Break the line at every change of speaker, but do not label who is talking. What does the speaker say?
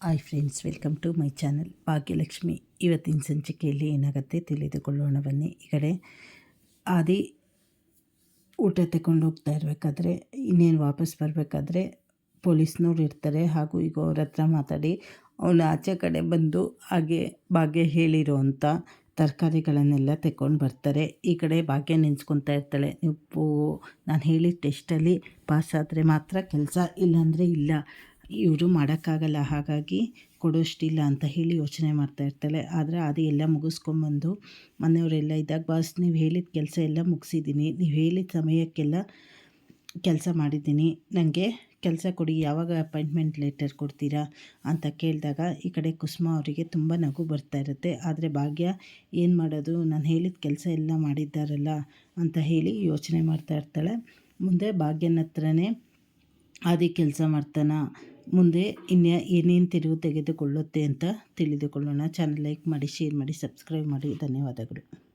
Hi friends welcome to my channel Bhagyalakshmi ಇವತ್ತಿನ ಸಂಚಿಕೆಯಲ್ಲಿ ಏನಾಗುತ್ತೆ ತಿಳಿದುಕೊಳ್ಳೋಣ ಬನ್ನಿ. ಈ ಕಡೆ ಆದಿ ಊಟ ತಗೊಂಡು ಹೋಗ್ತಾ ಇರಬೇಕಾದ್ರೆ, ಇನ್ನೇನು ವಾಪಸ್ ಬರಬೇಕಾದ್ರೆ ಪೊಲೀಸ್ನವ್ರು ಇರ್ತಾರೆ. ಹಾಗೂ ಈಗ ಅವ್ರ ಹತ್ರ ಮಾತಾಡಿ, ಅವನು ಆಚೆ ಕಡೆ ಬಂದು ಹಾಗೆ ಭಾಗ್ಯ ಹೇಳಿರೋ ಅಂಥ ತರಕಾರಿಗಳನ್ನೆಲ್ಲ ತಗೊಂಡು ಬರ್ತಾರೆ. ಈ ಕಡೆ ಭಾಗ್ಯ ನೆನೆಸ್ಕೊತಾ ಇರ್ತಾಳೆ. ನೀವು, ನಾನು ಹೇಳಿದ ಟೆಸ್ಟಲ್ಲಿ ಪಾಸ್ ಆದರೆ ಮಾತ್ರ ಕೆಲಸ, ಇಲ್ಲಾಂದರೆ ಇಲ್ಲ. ಇವರು ಮಾಡೋಕ್ಕಾಗಲ್ಲ, ಹಾಗಾಗಿ ಕೊಡೋಷ್ಟಿಲ್ಲ ಅಂತ ಹೇಳಿ ಯೋಚನೆ ಮಾಡ್ತಾ ಇರ್ತಾಳೆ. ಆದರೆ ಅದು ಎಲ್ಲ ಮುಗಿಸ್ಕೊಂಬಂದು ಮನೆಯವರೆಲ್ಲ ಇದ್ದಾಗ, ಬಾಸ್, ನೀವು ಹೇಳಿದ ಕೆಲಸ ಎಲ್ಲ ಮುಗಿಸಿದ್ದೀನಿ. ನೀವು ಹೇಳಿದ ಸಮಯಕ್ಕೆಲ್ಲ ಕೆಲಸ ಮಾಡಿದ್ದೀನಿ. ನನಗೆ ಕೆಲಸ ಕೊಡಿ, ಯಾವಾಗ ಅಪಾಯಿಂಟ್ಮೆಂಟ್ ಲೆಟರ್ ಕೊಡ್ತೀರಾ? ಅಂತ ಕೇಳಿದಾಗ, ಈ ಕಡೆ ಕುಸುಮ ಅವರಿಗೆ ತುಂಬ ನಗು ಬರ್ತಾ ಇರುತ್ತೆ. ಆದರೆ ಭಾಗ್ಯ, ಏನು ಮಾಡೋದು? ನಾನು ಹೇಳಿದ ಕೆಲಸ ಎಲ್ಲ ಮಾಡಿದ್ದಾರಲ್ಲ? ಅಂತ ಹೇಳಿ ಯೋಚನೆ ಮಾಡ್ತಾ ಇರ್ತಾಳೆ. ಮುಂದೆ ಭಾಗ್ಯನ ಹತ್ರನೇ ಆದಿ ಕೆಲಸ ಮಾಡ್ತಾನ. ಮುಂದೆ ಇನ್ನು ಏನೇನು ತಿರುವು ತೆಗೆದುಕೊಳ್ಳುತ್ತೆ ಅಂತ ತಿಳಿದುಕೊಳ್ಳೋಣ. ಚಾನಲ್ ಲೈಕ್ ಮಾಡಿ ಶೇರ್ ಮಾಡಿ ಸಬ್ಸ್ಕ್ರೈಬ್ ಮಾಡಿ. ಧನ್ಯವಾದಗಳು.